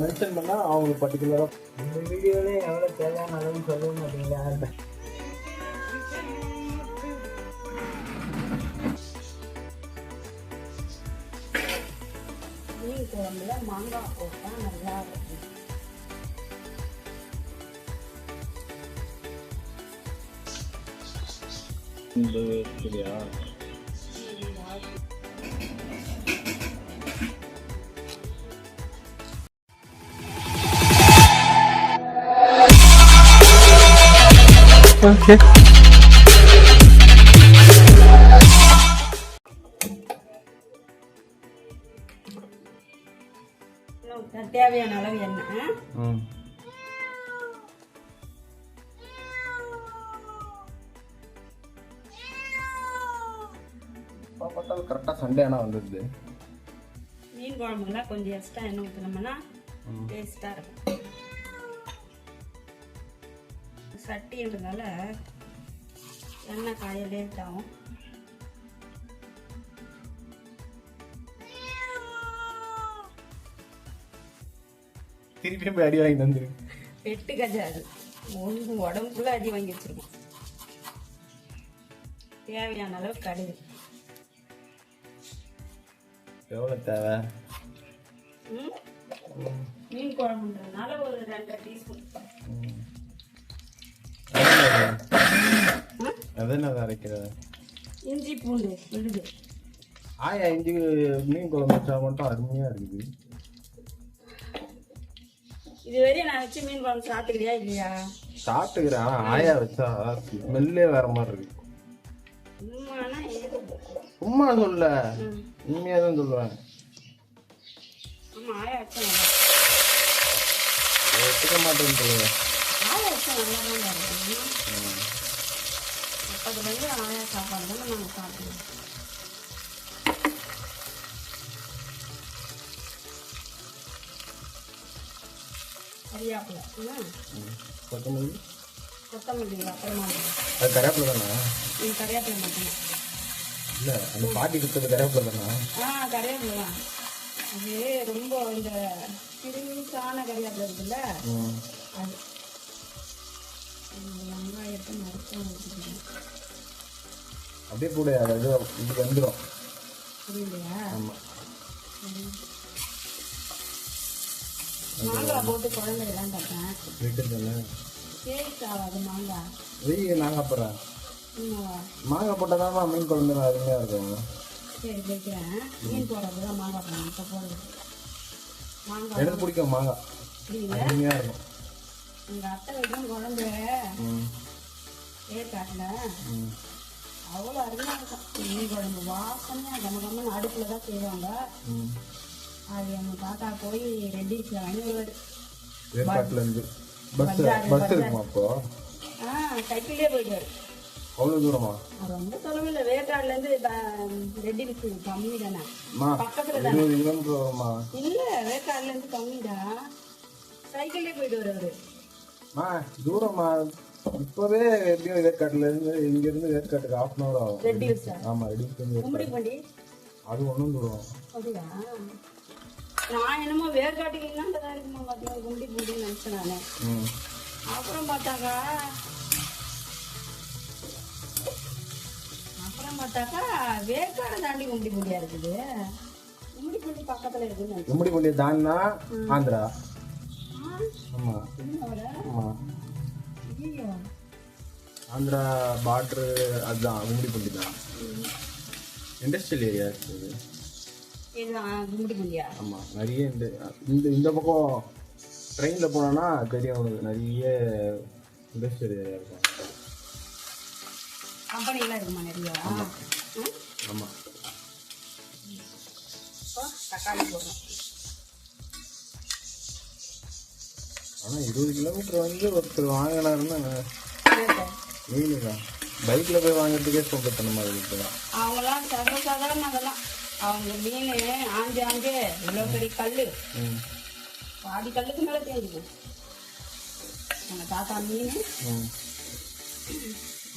Mention பண்ணால் அவங்க பர்டிகுலராக இந்த வீடியோல எவ்வளோ தேவையான அளவுன்னு சொல்ல மாட்டீங்களா? மீன் குழம்புல மாங்காய் நல்லா இருக்கும். இந்த ஓகே தேவையான அளவு எண்ணெய். பார்த்தாலும் கரெக்டாக சண்டே ஆனால் வந்துடுது. மீன் குழம்புலாம் கொஞ்சம் எக்ஸ்ட்ரா எண்ணெய் ஊற்றினோம்னா டேஸ்ட்டாக இருக்கும். சட்டின்றதால எண்ணெய் காய லேட் ஆகும் திருப்பி போய் அடி வாங்கிட்டு வந்துரு. வெட்டு கஜாது. ஒன்று உடம்புக்குள்ள அடி வாங்கி வச்சிருக்கோம். தேவையான அளவு கடுகு. எவ்வளோ தேவை? மீன் குழம்புன்றதுனால ஒரு ரெண்டரை டீஸ்பூன். அது என்னது அரைக்கிறது இஞ்சி பூண்டு விழுது ஆயா இஞ்சி மீன் குழம்பு வச்சா மட்டும் அருமையாக இருக்குது. இது வரையும் நான் வச்சு மீன் குழம்பு சாப்பிட்டுக்கிறியா இல்லையா? சாப்பிட்டுக்கிறேன். ஆனால் ஆயா வச்சா ஸ்மெல்லே வேற மாதிரி இருக்கு. சும்மா சொல்ல. உண்மையாக தான் சொல்லுவேன். ஆயா வச்சா ஒத்துக்க மாட்டேன்றது ஆயா வச்சா நல்லா தான் அப்போதுலேருந்து ஆயா சாப்பாடு தானே நாங்கள் சாப்பிடுவோம். கறியாப்பில் கொத்தமல்லி. கொத்தமல்லி அப்புறமா அது கருவேப்பிலை தானே? கறியாப்பில் மட்டும் இல்லை அந்த பாட்டி கொடுத்தது கருவேப்பிலை தானே? ஆ கறியாப்பில் தான். அது ரொம்ப இந்த சிறுசான கறியாப்பில் இருக்குல்ல? அது வெங்காயத்தை மறுத்து ஊற்றிக்கணும் அப்படியே கூட அதாவது இது வந்துடும் புரியலையா? ஆமாம் மாங்காய் போட்டு குழம்பு எல்லாம் பார்த்தேன் வீட்டு தானே டேஸ்ட் ஆகாது மாங்காய் வெய்ய நாங்கள் அப்புறம் மாங்காய் போட்டால் தான் மீன் குழம்பு அருமையாக இருக்கும். சரி மீன் போடுறது தான் மாங்காய் போடணும். இப்போ போடுறது மாங்காய். எனக்கு பிடிக்கும் மாங்காய். அருமையாக இருக்கும். எங்கள் அத்தை வைக்கும் குழம்பு ஏற்காட்டில் அவ்வளோ அருமையாக இருக்கும். மீன் குழம்பு வாசனையாக கம்ம கம்மன்னு அடுப்பில் தான் செய்வாங்க அது எங்கள் தாத்தா போய் ரெட்டிஸில் வாங்கி வருவார். ஏற்காட்டுலேருந்து பஸ் பஜார், பஸ் பஜார். இருக்குமா அப்போ? ஆ சைக்கிள்லேயே போயிடுவார். அவ்வளோ தூரமா? ரொம்ப தொலைவில் இல்லை. வேக்காடுலேருந்து ரெட்டி மிக்ஸ் கம்மி தானே. பக்கத்துல தானே. இல்ல வேக்காடுலேருந்து கம்மிடா. சைக்கிள்லேயே போயிட்டு வருவாரு. அம்மா தூரமா இப்போவே எப்படியும் ஏற்காட்டுலேருந்து இங்கேருந்து ஏற்காட்டுக்கு ஹாஃப் அன் ஹவர் ஆகும். ரெட்டி ஆமாம் ரெடி பண்ணி அது ஒன்றும் தூரம். அப்படியா? நான் என்னமோ வேர்காட்டுக்கு இல்லாண்டதா இருக்குமா பார்த்தீங்க கும்படி பூண்டின்னு நினச்சேன் நான். அப்புறம் பார்த்தாக்கா அப்புறம் பார்த்தாக்கா வேர்க்காடை தாண்டி கும்படி பூண்டியா இருக்குது. கும்படி பூண்டி பக்கத்துல இருக்குன்னு. கும்படி குண்டியை தாண்டினா ஆந்திரா. ஆந்திரா பார்ட்ரு அதுதான் குண்டி தான் இண்டஸ்ட்ரியல் ஏரியா இருக்குது ஆமாம் நிறைய இந்த இந்த இந்த பக்கம் ட்ரெயினில் போனோன்னா தெரியும் உனக்கு நிறைய இண்டஸ்ட்ரியல் ஏரியா இருக்கும். கம்பெனிலாம் இருக்குமா நிறைய? ம்? ஆமாம் இப்போ தக்காளி போடுறோம். ஆனால் இருபது கிலோமீட்டர் வந்து ஒருத்தர் வாங்கினாருன்னா தான் பைக்கில் போய் வாங்குறதுக்கே சொந்தத்தனமாக இருக்குது அவங்களாம் சர்வசாதாரண அதெல்லாம். அவங்க மீன் ஆஞ்சு ஆஞ்சு இவ்வளோ பெரிய கல் பாதி கல்லுக்கு மேலே தேங்குது எங்க தாத்தா மீன்.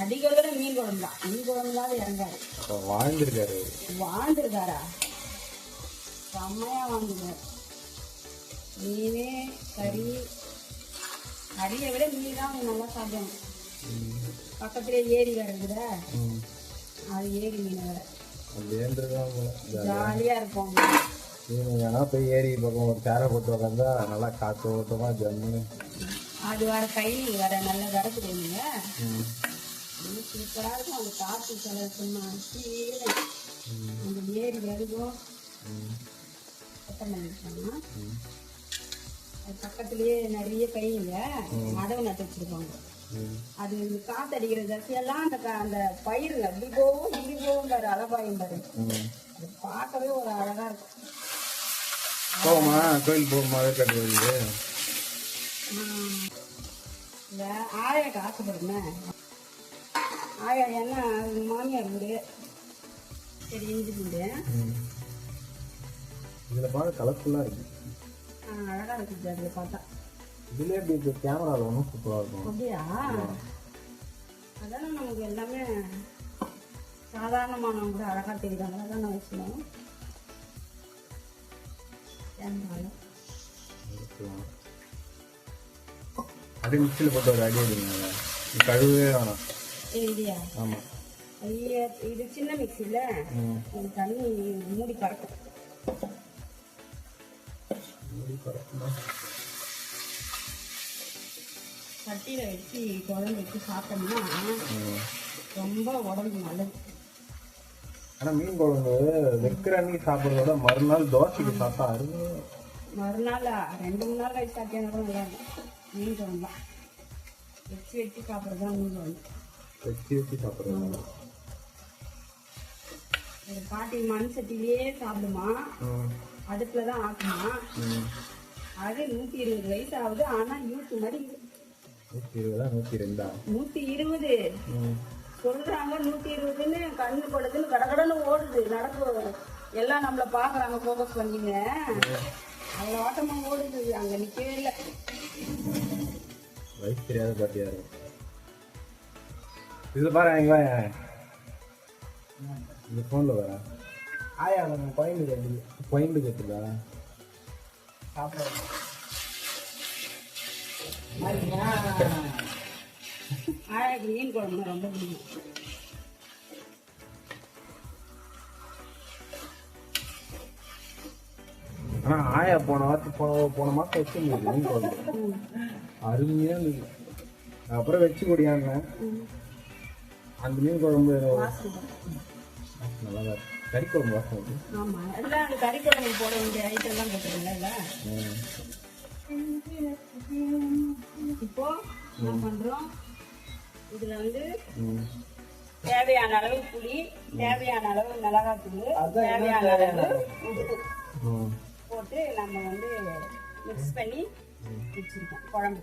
அடிக்கிறத மீன் குழம்பு தான். மீன் குழம்புலாவது இறங்காரு வாழ்ந்துருக்காரு வாழ்ந்துருக்காரா? செம்மையா வாங்குங்க மீன் கறி கறியை விட மீன் தான் அவங்க நல்லா சாப்பிடுவாங்க பக்கத்துலேயே ஏரி ம். அது ஏரி மீன் வேற. ஜாலியாக இருக்கும். நீங்கள் வேணா போய் ஏரி பக்கம் ஒரு சேரை போட்டு உட்காந்தா நல்லா காற்று ஓட்டமாக ஜம்முன்னு அது வேற கைலிங் வேற நல்ல வரப்பு சூப்பராக இருக்கும். அந்த காற்று கலர் அந்த ஏரி வெறுகும் கொத்தமல்லி பக்கத்துலேயே நிறைய கைங்க மடவு நட்டு வச்சிருப்பாங்க. அது இந்த காத்தடிக்கிற தசையெல்லாம் அந்த அந்த பயிர் அப்படி போகும் இப்படி போகும் பாரு அலபாயும் பாரு. அது பார்க்கவே ஒரு அழகா இருக்கும். போகுமா கோயில் போகுமா வந்து ஆஹ் இந்த ஆயாக்கு ஆசைப்படுமே ஆயா என்ன மாமியார் வீடு? சரி இஞ்சி பூண்டு. இதில் பார்க்க கலர்ஃபுல்லாக இருக்கு. ஆஹ் அழகா இருக்குது அதில் பார்த்தா. இப்போ கேமராவில் ஒன்றும் சூப்பராக இருக்கும். அப்படியா? அதானே நமக்கு எல்லாமே சாதாரணமானவங்க கூட அழகா தெரியுறாங்க. அதான விஷயம் கேமரால அப்படியே மிக்சியில் போட்டு ஒரு அடி அடிங்க கழுவே வேணாம். இது இல்லையா ஆமாம் ஐயா இது சின்ன மிக்ஸியில் ம். இது தண்ணி மூடி கறக்கும் சட்டியில் வச்சு குழம்பு வச்சு சாப்பிட்டோம்னா ரொம்ப உடம்பு நல்லது ஆனால் மீன் குழம்பு வைக்கிற அன்னைக்கு சாப்பிட்றத மறுநாள் தோசைக்கு சாப்பிட்டா இருக்கும். மறுநாள் ரெண்டு மூணு நாள் கழிச்சு சாப்பிட்டா கூட நல்லா இருக்கும் மீன் குழம்பு. வச்சு வச்சு சாப்பிட்றது தான் மீன் குழம்பு. வச்சு வச்சு சாப்பிட்றது பாட்டி மண் சட்டிலேயே சாப்பிடுமா? அடுப்பில் தான் ஆக்குமா? அது நூற்றி இருபது வயசு ஆகுது ஆனால் யூத்து மாதிரி நூற்றி இருபதா நூற்றி ரெண்டா நூற்றி இருபது சொல்றாங்க நூத்தி இருபதுன்னு கண்ணு படுதுன்னு கடகடன்னு ஓடுது நடக்கு எல்லாம் நம்மள பாக்குறாங்க ஃபோக்கஸ் பண்ணிங்க. அவ்வளோ ஓட்டமா ஓடுது அங்க நிக்கவே இல்லை. வயசு தெரியாத பாட்டியா இருக்கும் இதில் பாரு இங்க இந்த ஃபோனில் வர. ஆயா நம்ம கோயில் கட்டுது பாயிண்ட் கேட்டுதா? சாப்பிட மீன் ரொம்ப பிடிக்கும் ஆயா போன வாரத்து போன போன மாதம் வச்சு மீன் குழம்பு அருமையா இருந்தது அப்புறம் வச்சு கொடியாங்க அந்த மீன் குழம்பு நல்லா தான் இருக்கு. கறி குழம்பு வாசம் வருது. ஆமா. எல்லாம் கறி குழம்பு போட வேண்டிய ஐட்டம் எல்லாம் போட்டுருங்கல்ல ம். இப்போ என்ன பண்றோம்? இதுல வந்து. தேவையான அளவு புளி தேவையான அளவு மிளகாத்தூள் தேவையான அளவு உப்பு. போட்டு நம்ம வந்து மிக்ஸ் பண்ணி வச்சிருக்கோம் குழம்பு.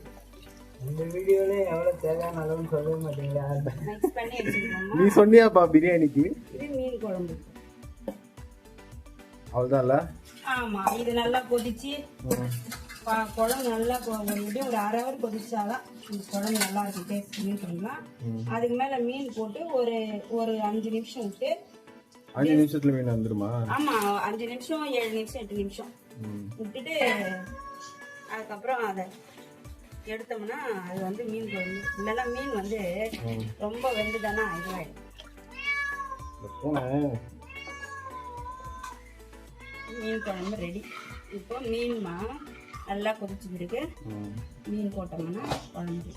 இந்த வீடியோல எவ்வளவு தேவையான அளவுன்னு சொல்லவே மாட்டீங்களா. மிக்ஸ் பண்ணி வச்சிருக்கோமா? நீ சொன்னியாப்பா பிரியாணிக்கு? இது மீன் குழம்பு. அவ்வளோதான்ல ஆமா இது நல்லா கொதிச்சு குழம்பு நல்லா எப்படியும் ஒரு அரை ஹவர் கொதிச்சாதான் இந்த குழம்பு நல்லா இருக்கும் டேஸ்ட் மீன் குழம்புலாம் அதுக்கு மேல மீன் போட்டு ஒரு ஒரு அஞ்சு நிமிஷம் விட்டு அஞ்சு நிமிஷத்துல மீன் வந்துருமா? ஆமா அஞ்சு நிமிஷம் ஏழு நிமிஷம் எட்டு நிமிஷம். விட்டுட்டு அதுக்கப்புறம் அதை எடுத்தோம்னா அது வந்து மீன் குழம்பு. இல்லைன்னா மீன் வந்து ரொம்ப வெந்துதானா இதுவாயிடும். மீன் குழம்பு ரெடி இப்போ மீன்மா நல்லா கொதிச்சு பிறகு. மீன் போட்டோம்னா குழம்பு.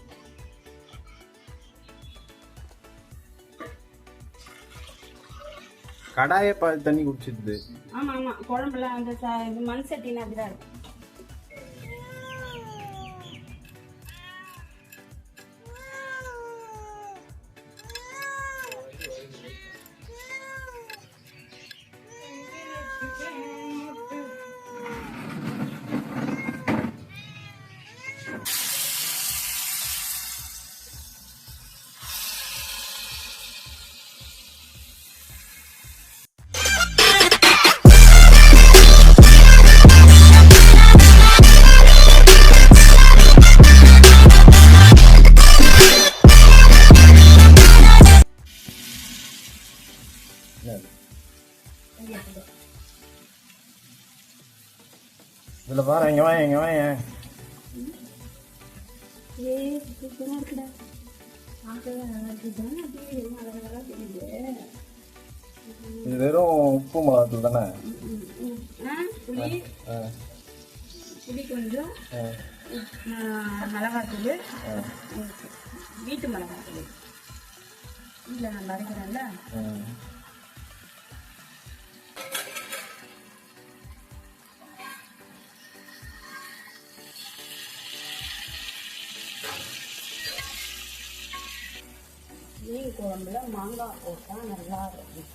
கடாயே பாதி தண்ணி குடிச்சிடுது. ஆமா ஆமா. குழம்புலாம் அந்த இது மண் சட்டினா அப்படிதான் இருக்கும். இதில் பாரு இங்கே வாங்க இங்கே தெரியுது? இது வெறும் உப்பு மிளகாத்தூள் தானே? புளி. கொஞ்சம். மிளகாத்தூள். வீட்டு மிளகாத்தூள். வீட்டில் நான் அரைக்கிறேன்ல குழம்புல மாங்காய் போட்டால் நல்லா இருக்கும்.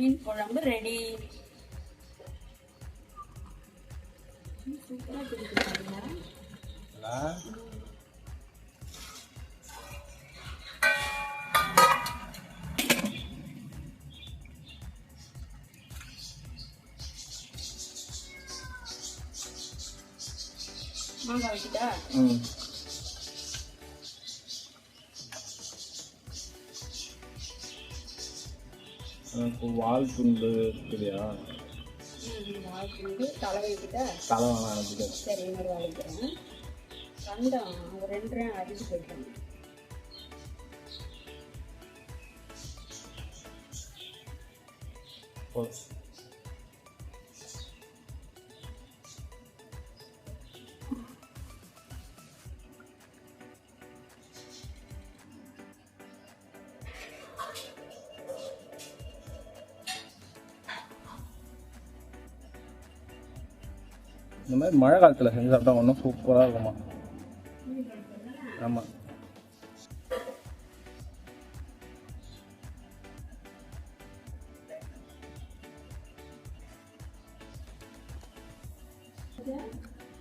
மீன் குழம்பு ரெடி சூப்பராக பிடிக்கிறாங்க மாங்காய் வச்சுட்டா ம் வால் துண்டு இருக்குதுயா? வாழைப்பூண்டு தலை வைக்கிட்டா தலை வேணாம் எனக்கு சரி இன்னொரு கண்டம் ஒரு ரெண்டு அடிச்சு போயிட்டேன். போதும் இந்த மாதிரி மழை காலத்தில் செஞ்சு சாப்பிட்டா ஒன்றும் சூப்பராக இருக்குமா? ஆமாம்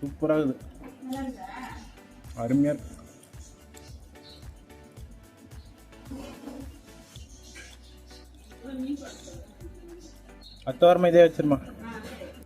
சூப்பராக இருக்குது. அருமையாக இருக்கு. அடுத்த வாரமாக இதே வச்சிருமா?